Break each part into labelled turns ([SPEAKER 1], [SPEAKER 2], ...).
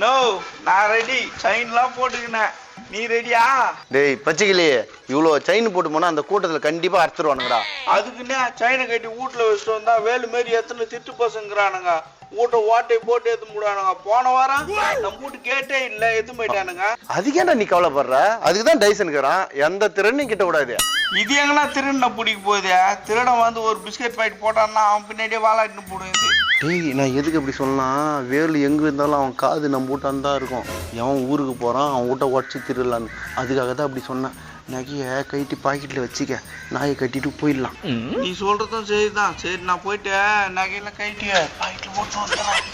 [SPEAKER 1] No நான் ready செயின்லாம் போட்டுக்கினேன். நீ ரெடியா
[SPEAKER 2] டேய் பச்சைக்கிளி இவ்வளோ செயின் போட்டு போனா அந்த கூட்டத்தில் கண்டிப்பா அறுத்துருவானுங்கடா.
[SPEAKER 1] அதுக்குன்னே செயினை கட்டி வீட்டுல வச்சுட்டு வந்தா வேலு மாரி எத்தனை திட்டு பசங்கிறானுங்க. வீட்டை ஓட்டை போட்டு எத்து முடானுங்க போன வாரம் நம்ம வீட்டு கேட்டே இல்ல எத்து போயிட்டானுங்க.
[SPEAKER 2] அதுக்கேண்டா நீ கவலைப்படுற? அதுக்கு தான் டைசன் இருக்கிறான் எந்த திறனையும் கிட்ட விடாது.
[SPEAKER 1] இது எங்கன்னா திருடனை பிடிக்க போகுது? திருடன் வந்து ஒரு பிஸ்கட் பாக்கெட் போட்டான்னா அவன் பின்னாடியே வாலாட்டின்னு போடுது
[SPEAKER 2] டேய் நான் எதுக்கு அப்படி சொல்லலாம் வேலு எங்க இருந்தாலும் அவன் காது நம்ம வீட்டான் தான் இருக்கும். எவன் ஊருக்கு போறான் அவன் வீட்டை உடச்சி திருடலான்னு. அதுக்காக தான் அப்படி சொன்னேன். நகையை கைட்டி பாக்கெட்டில் வச்சுக்க. நாயை கட்டிட்டு போயிடலாம்.
[SPEAKER 1] நீ சொல்றதும் சரிதான். சரி நான் போயிட்டு நகையில கைட்டிய பாக்கெட்ல போட்டு வந்துடுறேன்.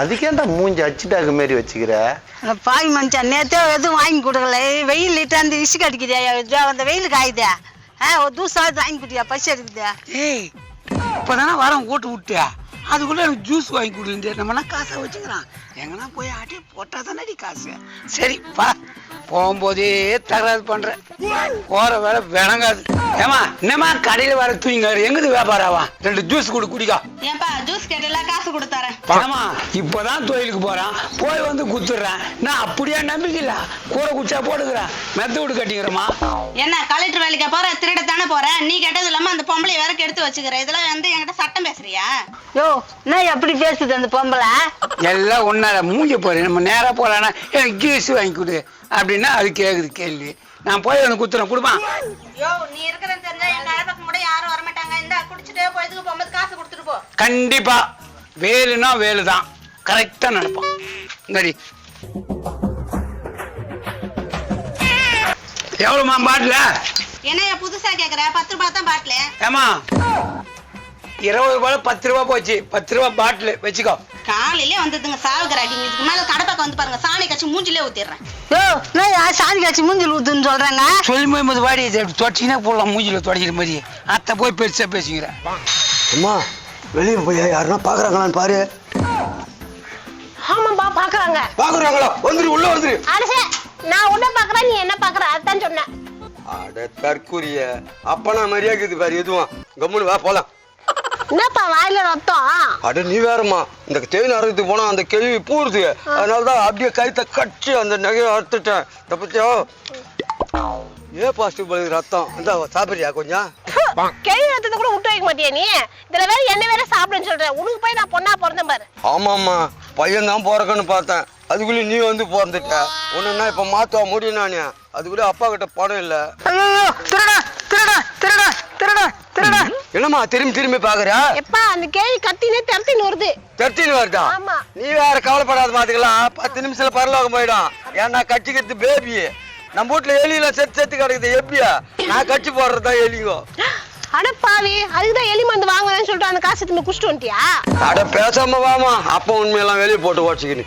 [SPEAKER 2] அதுக்கேண்டா மூஞ்சி அச்சிட்டாக்கு மாரி வச்சுக்கிற?
[SPEAKER 3] பாய் மனுஷன் நேத்தே எதுவும் வாங்கி கொடுக்கல. வெயில் அந்த இசுக்கு அடிக்கிறியா அந்த வெயில் காயுதே. ஆ ஒரு தூசாவது வாங்கி கொடுத்தியா பசி எடுக்குதே.
[SPEAKER 4] ஏய் இப்போதானே வரோம் ஓட்டு விட்டியா? அதுக்குள்ளே எனக்கு ஜூஸ் வாங்கி கொடுங்க நம்மனா காசை வச்சுக்கிறான். எங்கன்னா போய் ஆட்டி போட்டா தானடி காசு. சரி வா. போகும்போதே தகராறு பண்றேன். போற வேலை விளங்காது. ஏமா என்னம்மா கடையில் வர தூங்கினாரு? எங்குது வியாபாரம் ஆவா ரெண்டு ஜூஸ் கொடு குடிக்கா.
[SPEAKER 3] ஏன்பா ஜூஸ் கேட்டெல்லாம் காசு கொடுத்தாரேன்.
[SPEAKER 4] பணமா இப்போதான் தொழிலுக்கு போறான். போய் வந்து குத்துடுறேன் நான் அப்படியே நம்பிக்கை இல்ல கூட குச்சா போட்டுக்கிறேன். மெத்த விட்டு கட்டிக்கிறேம்மா.
[SPEAKER 3] என்ன கலெக்டர் வேலைக்கு போற? திருடத்தானே போற? நீ கேட்டது இல்லாம அந்த பொம்பளை வேற கெடுத்து வச்சுக்கிற. இதெல்லாம் வந்து என்கிட்ட சட்டம் பேசுறியா? யோ என்ன எப்படி பேசுது அந்த பொம்பளை?
[SPEAKER 4] எல்லாம் ஒன்னால மூஞ்ச போறேன் நம்ம நேரா போலான்னா எனக்கு ஜூஸ் வாங்கி கொடு அப்படின்னா அது கேக்குது கேள்வி. நான் போய் வந்து குத்துறேன் கொடுப்பான். கண்டிப்பா. வேலுனா வேலு தான் கரெக்டா நினைப்பான் சரி எவ்வளோமா பாட்டில்?
[SPEAKER 3] என்னைய புதுசா கேக்குற? பத்து ரூபாய் தான் பாட்டில.
[SPEAKER 4] ஏமா இருபது ரூபாய் பத்து ரூபா போச்சு. பத்து ரூபா பாட்டில். வச்சுக்கோ.
[SPEAKER 3] காலையிலே வந்ததுங்க சாவு கிராக்கிங்க இதுக்கு மேல கடை பக்கம் வந்து பாருங்க சாணி கட்சி மூஞ்சிலே ஊத்திடுறேன். யோ நான் சாணி கட்சி மூஞ்சில் ஊத்துன்னு சொல்றாங்க?
[SPEAKER 4] சொல்லி போது வாடி தொடச்சிங்கன்னா போடலாம் மூஞ்சில தொடச்சிக்கிற மாதிரி. அத்தை போய் பெருசா பேசிக்கிறேன்.
[SPEAKER 5] அம்மா வெளியே போய் யாருன்னா பாக்குறாங்களான்னு பாரு.
[SPEAKER 6] ஆமாப்பா பாக்குறாங்க.
[SPEAKER 5] பாக்குறாங்களா? வந்துரு உள்ள வந்துரு.
[SPEAKER 6] அரசே நான் உன்ன பாக்குறேன் நீ என்ன பாக்குற அதான் சொன்னேன்.
[SPEAKER 5] அட தற்கூரிய அப்பனா மாதிரியா இருக்குது பாரு எதுவும். கம்முன்னு வா போலாம்.
[SPEAKER 6] என்னப்பா வாயில ரத்தம்?
[SPEAKER 5] அட நீ வேறம்மா. இந்த தேன் அறுத்துக்கு போனா அந்த கேள்வி பூருது. அதனால தான் அப்படியே கைத்த கட்டி அந்த நகையை அறுத்துட்டேன். தப்பிச்சோ ஏ பாசிட்டிவ் பழுது ரத்தம்? இந்த சாப்பிடுறியா கொஞ்சம்?
[SPEAKER 6] கேள்வி ரத்தத்தை கூட விட்டு வைக்க மாட்டியா நீ? இதுல வேற என்ன வேற சாப்பிடுன்னு சொல்றேன் உனக்கு போய் நான் பொண்ணா பிறந்தேன் பாரு.
[SPEAKER 5] ஆமாம்மா. பையன் தான் பிறக்கன்னு பார்த்தேன். அதுக்குள்ளே நீ வந்து பிறந்துட்ட. ஒன்றுன்னா இப்போ மாற்றுவா முடியும் நானே அதுக்குள்ளே அப்பா கிட்ட பணம் இல்லை
[SPEAKER 4] திருடா திருடா திருடா திருடா திருடா
[SPEAKER 5] என்னம்மா திரும்பி திரும்பி பார்க்குறா
[SPEAKER 6] எப்பா அந்த கேள்வி கத்தினே திறத்தின்னு வருது.
[SPEAKER 5] தெரிச்சின்னு வருதா?
[SPEAKER 6] ஆமா.
[SPEAKER 5] நீ வேற கவலைப்படாத பாத்துக்கலாம். பத்து நிமிஷத்துல பரலோகம் போயிடும். ஏன்னா கட்சிக்கிறது பேபி நம்ம வீட்டுல எலியில செத்து செத்து கிடக்குது. எப்படியா நான் கட்சி போடுறதா எலிங்கோ.
[SPEAKER 6] அட பாவி அதுக்குதான் எலி மருந்து வாங்குறேன்னு சொல்லிட்டு அந்த காசு எடுத்து குடிச்சிட்டு வந்துட்டியா?
[SPEAKER 5] அட பேசாம வாமா. அப்ப உண்மையெல்லாம் வெளியே போட்டு உடச்சிக்கின்னு.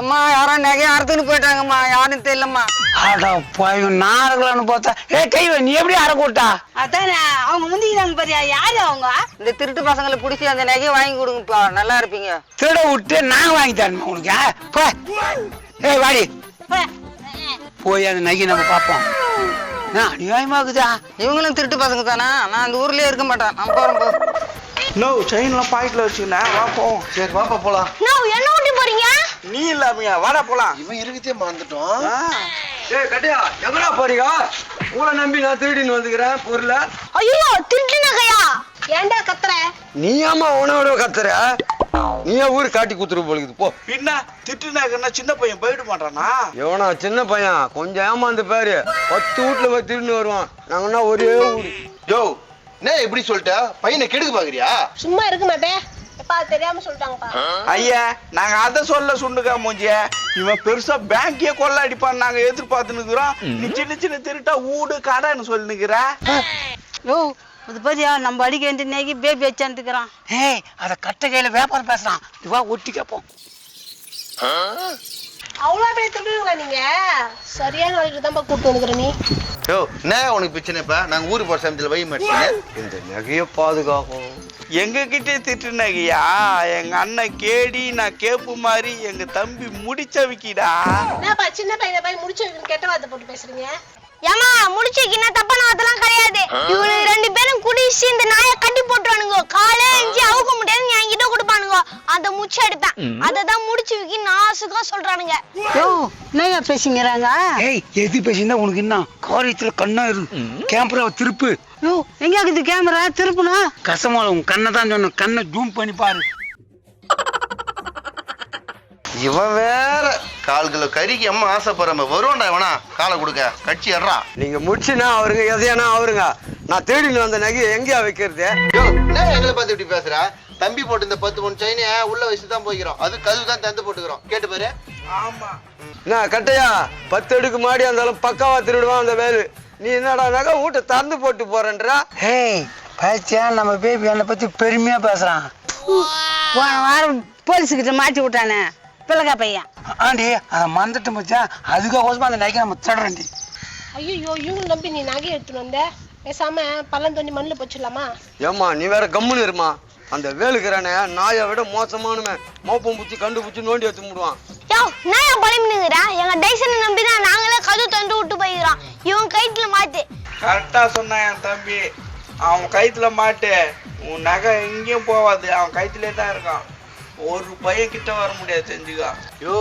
[SPEAKER 7] அம்மா யாரோ நகையை அறுத்துன்னு போயிட்டாங்கம்மா. யாருன்னு தெரியலம்மா.
[SPEAKER 4] ஆடா பாய் நான் அறக்கலான்னு பார்த்தா ஏ கைவ நீ எப்படி அற கூட்டா
[SPEAKER 3] அதானே அவங்க முந்திக்கிறாங்க பாரியா யாரு அவங்க?
[SPEAKER 7] இந்த திருட்டு பசங்களை பிடிச்சி அந்த நகையை வாங்கி கொடுங்கப்பா. நல்லா இருப்பீங்க.
[SPEAKER 4] திருட விட்டு நான் வாங்கி தரணுமா உனக்கு? போ. ஏய் வாடி. போய் அந்த நகை நம்ம பார்ப்போம். அநியாயமாகுதா?
[SPEAKER 7] இவங்களும் திருட்டு பசங்க தானா? நான் அந்த ஊர்லயே இருக்க மாட்டேன். நான் போறேன் போ.
[SPEAKER 1] நோ செயின்லாம் பாக்கெட்ல வச்சுக்கினேன் வா போவோம்.
[SPEAKER 2] சரி வாப்பா போலாம்.
[SPEAKER 6] நான் என்ன
[SPEAKER 1] நீ இல்லாமையா? வாடா போலாம்.
[SPEAKER 2] இவன் இருக்கதே மறந்துட்டோம்.
[SPEAKER 5] ஏய் கட்டியா எங்கடா போறீங்க? உங்களை நம்பி நான் திருடின்னு வந்துக்கிறேன் பொருளை.
[SPEAKER 6] ஐயோ திருட்டு நகையா? ஏன்டா கத்துற?
[SPEAKER 5] நீ ஏமா உணவோட கத்துற? நீயே ஊரு காட்டி குத்துரு போலுக்குது போ.
[SPEAKER 1] பின்ன திட்டுனாக்கன்னா சின்ன பையன் போயிட மாட்டானா?
[SPEAKER 5] எவனா சின்ன பையன்? கொஞ்சம் ஏமாந்து பாரு. பத்து வீட்டுல போய் திருடின்னு வருவான். நாங்கன்னா ஒரே ஊரு.
[SPEAKER 2] என்ன இப்படி சொல்லிட்ட? பையனை கெடுக்க பாக்குறியா?
[SPEAKER 6] சும்மா இருக்க மாட்டேன். எப்பா தெரியாம சொல்லிட்டாங்கப்பா
[SPEAKER 1] ஐயா நாங்க அதை சொல்ல சுண்டுக்கா மூஞ்சிய. இவன் பெருசா பேங்கே கொள்ள அடிப்பான் நாங்க எதிர்பார்த்து நிக்கிறோம் நீ சின்ன சின்ன திருட்டா ஊடு கடைன்னு சொல்லி நிக்கிற
[SPEAKER 3] யோ இது பாரியா நம்ம அடிக்க வேண்டிய நெகி பேபி வச்சாந்துக்கிறான்
[SPEAKER 4] ஏய் அத கட்ட கையில வியாபாரம் பேசுறான். நீ வா ஒட்டி கேப்போம்.
[SPEAKER 6] அவ்வளோ பெரிய திருடுங்களா நீங்க? சரியான வழியில தான் கூட்டு வந்துக்கிற நீ.
[SPEAKER 2] யோ என்ன உனக்கு பிரச்சனை இப்ப நாங்க ஊருக்கு போற சமயத்துல வை மாட்டீங்க
[SPEAKER 5] இந்த நகையை பாதுகாக்கும்.
[SPEAKER 1] எங்க கிட்டே திட்டுனாங்கய்யா எங்க அண்ணன் கேடி நான் கேப்பு மாதிரி எங்க தம்பி முடிச்ச விக்கிடா
[SPEAKER 6] என்னப்பா சின்ன பையனை போய் முடிச்சு வைக்கணும் கெட்ட வார்த்தை போட்டு பேசுறீங்க? ஏமா முடிச்சுக்கு என்ன தப்பான வார்த்தைலாம் கிடையாது. இவனுக்கு ரெண்டு பேரும் குடிச்சு இந்த நாயை கட்டி போட்டுருவானுங்க. காலே எஞ்சி அவுக்க முடியாது என்கிட்ட கொடுப்பானுங்க அந்த முச்சு எடுப்பேன். அதை தான் முடிச்சு வைக்கி நாசுக்கா சொல்றானுங்க.
[SPEAKER 3] யோ என்னையா பேசிங்கிறாங்க?
[SPEAKER 4] ஏய் எது பேசியிருந்தா உனக்கு என்ன? காரியத்துல கண்ணா இரு. கேமராவை திருப்பு.
[SPEAKER 3] யோ எங்க இருக்குது கேமரா? திருப்புனா?
[SPEAKER 4] கசமால உன் கண்ணை தான் சொன்ன. கண்ணை ஜூம் பண்ணி பாரு.
[SPEAKER 2] இவன் வேற கால் கிலோ கறிக்கு அம்மா ஆசைப்படுற வருவான்டா இவனா? காலை கொடுக்க. கட்சி ஏறான்
[SPEAKER 5] நீங்க முடிச்சுனா அவருங்க எதையானா அவருங்க. நான் தேடின்னு வந்த நகையை எங்கேயா வைக்கிறது?
[SPEAKER 2] என்ன எங்களை பார்த்து இப்படி பேசுற? தம்பி போட்டு இந்த பத்து மூணு செயினை உள்ள வச்சு தான் போய்க்கிறோம். அது கதவு தான் தந்து போட்டுக்கிறோம். கேட்டு பாரு.
[SPEAKER 1] ஆமா.
[SPEAKER 5] என்ன கட்டையா? பத்து அடுக்கு மாடி இருந்தாலும் பக்காவா திருடுவான் அந்த வேலு. நீ என்னடா நகை வீட்டை திறந்து போட்டு போறேன்றா?
[SPEAKER 4] ஏய் பாத்தியா நம்ம பேபி என்னை பத்தி பெருமையா பேசுறான்.
[SPEAKER 3] போன வாரம் போலீஸ் கிட்ட மாட்டி விட்டானே. பிள்ளைக்கா பையன்.
[SPEAKER 4] ஆண்டி அதை மறந்துட்டு மச்சான் அதுக்காக அந்த நைக்கை நம்ம தேடுறேன்டி
[SPEAKER 6] ஐயோ இவங்க நம்பி நீ நகை எடுத்துட்டு வந்த? பேசாம பள்ளம் தோண்டி மண்ணில் போச்சிடலாமா?
[SPEAKER 5] ஏம்மா நீ வேற கம்முன்னு இருமா. அந்த வேலுக்கிறானே நாயை விட மோசமானுவன். மோப்பம் பூச்சி கண்டுபிடிச்சி நோண்டி எடுத்து முடுவான்.
[SPEAKER 6] யோ நான் ஏன் பழமினுங்கிற எங்க டைசனை நம்பி தான் நாங்களே கதவு தந்து விட்டு போயிருக்கிறோம். இவன் கைட்டுல மாட்டு.
[SPEAKER 1] கரெக்டா சொன்னான் என் தம்பி. அவன் கைத்துல மாட்டு. உன் நகை எங்கேயும் போகாது. அவன் கைத்திலே தான் இருக்கான். ஒரு பையன் கிட்ட வர முடியாது செஞ்சுக்கா
[SPEAKER 2] யோ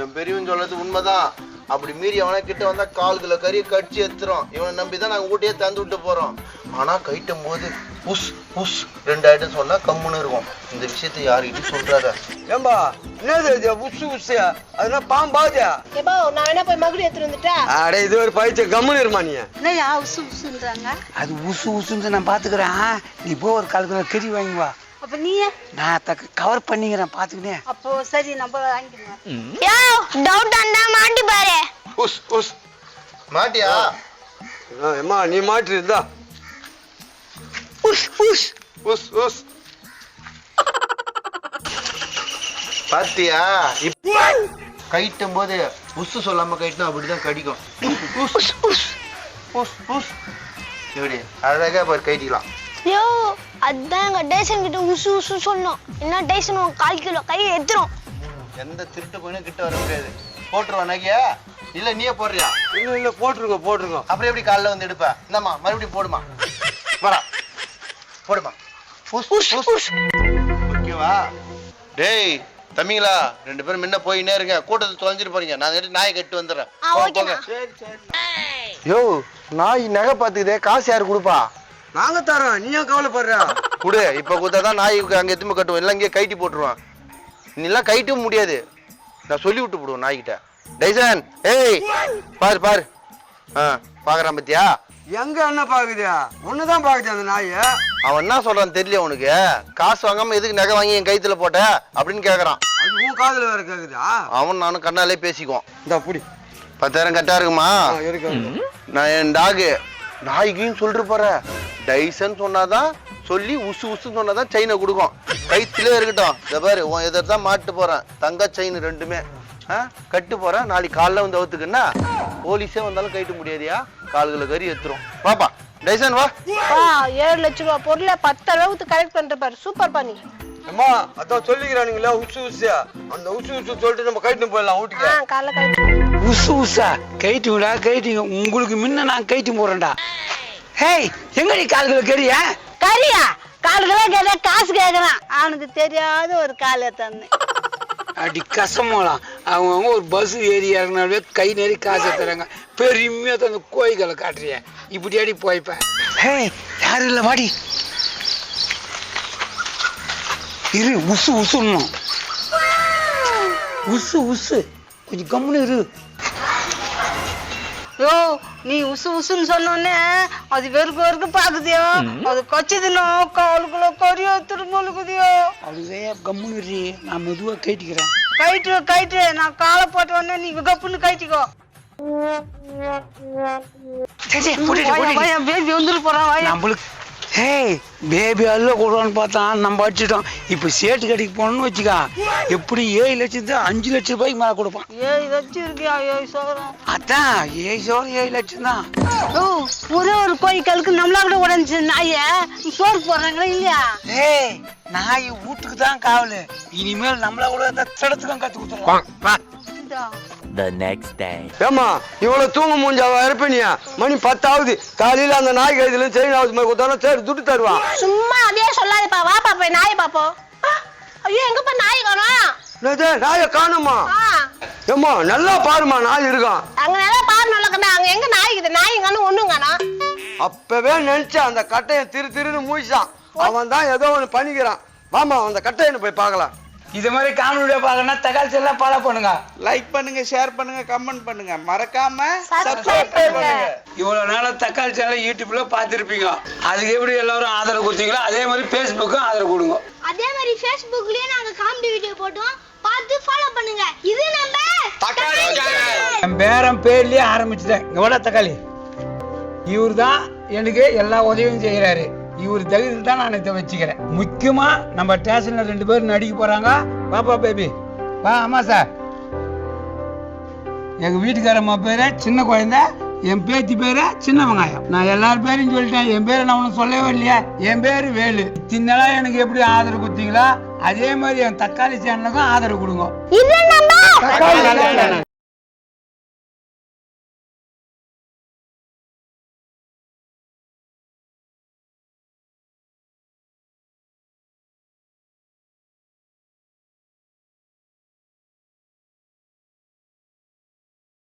[SPEAKER 2] என் பெரியவன் சொல்றது உண்மைதான். அப்படி மீறி அவனை கிட்ட வந்தா கால் கிலோ கறியை கடிச்சு எடுத்துரும். இவனை நம்பி தான் நாங்க ஊட்டியே தந்து விட்டு போறோம். ஆனா கைட்டும் போது உஸ் உஸ் ரெண்டு ஐட்டம் சொன்னா கம்முன்னு இருக்கும். இந்த விஷயத்தை யாருக்கிட்டையும் சொல்றாத.
[SPEAKER 5] ஏம்பா என்னது இது? உசு உசு அதுனா பாம்பாதியா
[SPEAKER 6] எப்போ நான் வேணா போய் மகுடி எடுத்துட்டு வந்துட்டா?
[SPEAKER 5] அடே இது ஒரு பயிற்சி. கம்முன்னு இருமா நீ?
[SPEAKER 3] என்னையா உசு உசுன்றாங்க?
[SPEAKER 4] அது உசு உசுன்னு நான் பாத்துக்கிறேன். நீ போ ஒரு கால் கிலோ கறி வாங்கி வா.
[SPEAKER 3] அப்ப நீ
[SPEAKER 4] நான் கவர் பண்ணிக்கிறேன் பாத்துக்கினே.
[SPEAKER 3] அப்போ சரி நம்ம வாங்கிக்கலாம்
[SPEAKER 6] யோ டவுட் இருந்தா மாட்டி பாரு.
[SPEAKER 2] உஸ் உஸ். மாட்டியா?
[SPEAKER 5] ஏம்மா நீ மாட்டு இருந்தா
[SPEAKER 2] உஸ் உஸ். உஸ் உஸ். பாத்தியா? இப்ப கைட்டும் போது உசு சொல்லாம கைட்டினா அப்படிதான் கடிக்கும். உஸ் உஸ். உஸ் உஸ். உஸ் எப்படி? அழகா பாரு கைட்டிக்கலாம்
[SPEAKER 6] யோ அதான் எங்க டைசன் கிட்ட உசு உசு சொன்னோம். என்ன டைசன் உன் கால் கிலோ கையை எடுத்துரும்
[SPEAKER 2] எந்த திருட்டு போயினும் கிட்ட வர முடியாது. போட்டுருவா நகையா? இல்ல நீயே போடுறியா?
[SPEAKER 5] இல்ல இல்ல போட்டுருங்க போட்டுருங்க.
[SPEAKER 2] அப்புறம் எப்படி காலைல வந்து எடுப்ப? இந்தாம்மா மறுபடியும் போடுமா. வரா போடுமா. ஓகேவா? டேய் தம்பிங்களா ரெண்டு பேரும் முன்ன போயினே இருங்க. கூட்டத்தை தொலைஞ்சிட்டு போறீங்க. நான் நாயை கட்டு வந்துடுறேன். யோ நாய் நகை பாத்துக்குதே காசு யாரு கொடுப்பா?
[SPEAKER 5] நாங்க தரோம். நீ ஏன் கவலைப்படுற?
[SPEAKER 2] குடு. இப்ப கொடுத்தாதான் நாய்க்கு அங்க எத்துமே கட்டுவோம். எல்லாம் இங்கே கைட்டி போட்டுருவான். நீலாம் கைட்டவும் முடியாது. நான் சொல்லி விட்டு போடுவேன் நாய்கிட்ட. டைசன் ஏய் பாரு பாரு. ஆ பாக்குறான் பத்தியா?
[SPEAKER 5] எங்க என்ன பாக்குதியா ஒண்ணுதான் பாக்குது அந்த நாய்.
[SPEAKER 2] அவன் என்ன சொல்றான் தெரியல உனக்கு. காசு வாங்காம எதுக்கு நகை வாங்கி என் கைத்துல போட்ட? அப்படின்னு கேக்குறான்.
[SPEAKER 5] அது உன் காதுல வேற கேக்குதா?
[SPEAKER 2] அவன் நானும் கண்ணாலே பேசிக்குவோம்
[SPEAKER 5] இந்த புடி.
[SPEAKER 2] பத்தாயிரம் கரெக்டா இருக்குமா?
[SPEAKER 5] இருக்கு.
[SPEAKER 2] நான் என் டாகு. நாய்க்குன்னு சொல்லிட்டு போற டைசன் சொன்னாதான் சொல்லி உசு உசு சொன்னாதான் செயினை கொடுக்கும். கைத்திலே இருக்கட்டும். இந்த பாரு உன் எதிர் தான் மாட்டு போறேன். தங்க செயின் ரெண்டுமே. ஆ? கட்டு போறேன். நாளைக்கு காலைல வந்து அவுத்துக்குன்னா போலீஸே வந்தாலும் கைட்டு முடியாதியா? கால்களை கறி எடுத்துரும். பாப்பா டைசன் வா.
[SPEAKER 6] வா ஏழு லட்ச ரூபா பொருளை பத்து அளவுக்கு கரெக்ட் பண்ணிட்டு பாரு. சூப்பர் பண்ணி
[SPEAKER 5] அம்மா அதான் சொல்லிக்கிறானுங்களா உசு உசு. அந்த உசு உசு சொல்லிட்டு நம்ம கைட்டு போயிடலாம் வீட்டுக்கு
[SPEAKER 4] உசு உசா. கைட்டுங்கடா கைட்டுங்க உங்களுக்கு முன்ன நான் கைட்டு போறேன்டா. ஹேய் எங்கடி கால் கிலோ கறியா
[SPEAKER 3] கரியா? கால் கிலோ கேட்டா காசு கேக்குறான். அவனுக்கு தெரியாத ஒரு காலை தந்தேன்
[SPEAKER 4] அடி கசமாலாம் அவங்க ஒரு பஸ் ஏறி இறங்கினாலே கை நேரி காசை தராங்க பெருமையா தந்து கோயில்களை காட்டுறிய. இப்படி அடி போய்ப்பேன் ஹே யாரும் இல்லை வாடி. இரு உசு உசுன்னும். உசு உசு. கொஞ்சம் கம்முன்னு இரு.
[SPEAKER 3] யோ நீ உசு உசுன்னு சொன்னோடனே அது வெறுக்கு வெறுக்கு பாக்குதியோ? அது கச்சிதுனோ கால் கிலோ கறியோ திரும்பலுக்குதியோ
[SPEAKER 4] அழுதையா கம்முன்னு நான் மெதுவா கேட்டுக்கிறேன்
[SPEAKER 3] கைட்டு கைட்டு நான் காலை போட்ட உடனே நீ கப்புன்னு கைட்டிக்கோ
[SPEAKER 4] சரி
[SPEAKER 3] பேபி வந்துட்டு போறான்
[SPEAKER 4] நம்மளுக்கு ஹேய் பேபி அல்ல கூடன்னு பார்த்தா நம்ம அடிச்சிட்டோம். இப்போ சேட்டு கடைக்கு போனோம்னு வச்சுக்கா எப்படி ஏழு லட்சத்து அஞ்சு லட்சம் ரூபாய்க்கு மேலே கொடுப்பான்.
[SPEAKER 3] ஏய் வச்சிருக்கியா ஏய் சோறம்
[SPEAKER 4] அதான் ஏழு சோறு ஏழு லட்சம் தான்.
[SPEAKER 3] ஓ ஒரே ஒரு கோயிலுக்கு நம்மளா கூட உடஞ்சி நாய? சோறு போடுறாங்களா இல்லையா?
[SPEAKER 4] ஏய் நாய் வீட்டுக்கு தான் காவல். இனிமேல் நம்மள கூட தடத்துக்கும் கத்து கொடுத்துருவான் வா
[SPEAKER 8] the next day.
[SPEAKER 5] ஏம்மா இவ்வளவு தூங்க மூஞ்சாவா இருப்பீனியா? மணி பத்தாவது. காலையில அந்த நாய் கைதுல செயின் ஹவுஸ் மாதிரி கொடுத்தாலும் சரி துட்டு தருவான்
[SPEAKER 6] சும்மா அதே சொல்லாதப்பா. வாப்பா போய் நாயை பாப்போம். ஐயோ எங்கப்பா நாய் காணோம்?
[SPEAKER 5] நாயை காணுமா?
[SPEAKER 6] ஆ,
[SPEAKER 5] ஏம்மா நல்லா பாருமா நாய் இருக்கான்
[SPEAKER 6] அங்க நல்லா பாரு நல்லா கண்ணா அங்க எங்க நாய் இருக்குது? நாய் காணும் ஒண்ணும் காணோம்.
[SPEAKER 5] அப்பவே நினைச்சேன் அந்த கட்டையை திரு திருன்னு மூழ்கிட்டான் அவன் தான் ஏதோ ஒண்ணு பண்ணிக்கிறான். வாமா அந்த கட்டையனை போய் பார்க்கலாம்.
[SPEAKER 4] இது மாதிரி காமெடி வீடியோ பார்க்கணும்னா தக்காளி எல்லாம் ஃபாலோ பண்ணுங்க.
[SPEAKER 1] லைக் பண்ணுங்க ஷேர் பண்ணுங்க கமெண்ட் பண்ணுங்க. மறக்காம சப்ஸ்கிரைப் பண்ணுங்க.
[SPEAKER 4] இவ்வளவு நாளா தக்காளி சேனல் யூடியூப்ல பார்த்துருப்பீங்க. அதுக்கு எப்படி எல்லாரும் ஆதரவு கொடுத்தீங்களோ அதே மாதிரி ஃபேஸ்புக்கும் ஆதரவு கொடுங்க.
[SPEAKER 6] அதே மாதிரி ஃபேஸ்புக்லயே நாங்க காமெடி வீடியோ போட்டோம். பார்த்து ஃபாலோ பண்ணுங்க. இது நம்ம
[SPEAKER 4] என் பேரன் பேர்லயே ஆரம்பிச்சுட்டேன். எவ்வளோ தக்காளி. இவர் தான் எனக்கு எல்லா உதவியும் செய்கிறாரு இவர் தகுதியில் தான் நான் இதை வச்சுக்கிறேன். முக்கியமா நம்ம ஸ்டேஷன்ல ரெண்டு பேரும் நடிக்க போறாங்க. பாப்பா பேபி. வா ஆமா சார் எங்க வீட்டுக்காரம்மா பேரு சின்ன குழந்தை. என் பேத்தி பேரு சின்ன வெங்காயம். நான் எல்லார் பேரையும் சொல்லிட்டேன். என் பேரை நான் உனக்கு சொல்லவே இல்லையா. என் பேரு வேலு. இத்தனை எனக்கு எப்படி ஆதரவு கொடுத்தீங்களோ அதே மாதிரி என் தக்காளி சேனலுக்கும் ஆதரவு கொடுங்க.
[SPEAKER 6] இது நம்ம